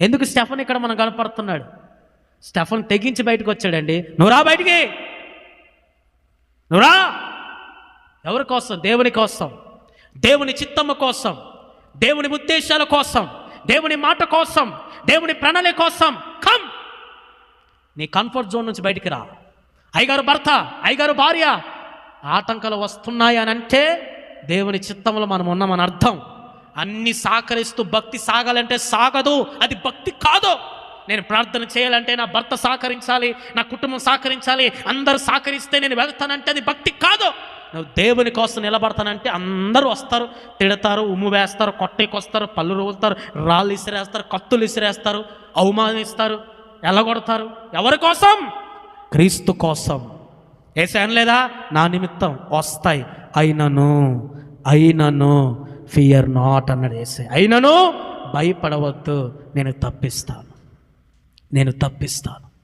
ఎందుకు స్టెఫన్ ఇక్కడ మనం కనపడుతున్నాడు? స్టెఫన్ తెగించి బయటకు వచ్చాడండి. నువ్వురా బయటికి. నువ్వురా ఎవరి కోసం? దేవుని కోసం. దేవుని చిత్తము కోసం. దేవుని ఉద్దేశాల కోసం. దేవుని మాట కోసం. దేవుని ప్రణాళి కోసం. కమ్ నీ కంఫర్ట్ జోన్ నుంచి బయటికి రా. అయ్యగారు భర్త అయ్యగారు భార్య ఆటంకాలు వస్తున్నాయి అని అంటే దేవుని చిత్తంలో మనం ఉన్నామని అర్థం. అన్ని సహకరిస్తూ భక్తి సాగాలంటే సాగదు అది భక్తి కాదు. నేను ప్రార్థన చేయాలంటే నా భర్త సహకరించాలి నా కుటుంబం సహకరించాలి అందరూ సహకరిస్తే నేను వెళ్తానంటే అది భక్తి కాదు. నువ్వు దేవుని కోసం నిలబడతానంటే అందరూ వస్తారు తిడతారు ఉమ్ము వేస్తారు కొట్టేకొస్తారు పళ్ళు రోగుతారు రాళ్ళు ఇసిరేస్తారు కత్తులు ఇసిరేస్తారు అవమానిస్తారు ఎల్లగొడతారు ఎవరి కోసం? క్రీస్తు కోసం. ఏసే అనలేదా నా నిమిత్తం వస్తాయి. అయినను అయినను. ఫియర్ నాట్ అన్నాడు ఏసే అయినను భయపడవద్దు నేను తప్పిస్తాను. నేను తప్పిస్తాను.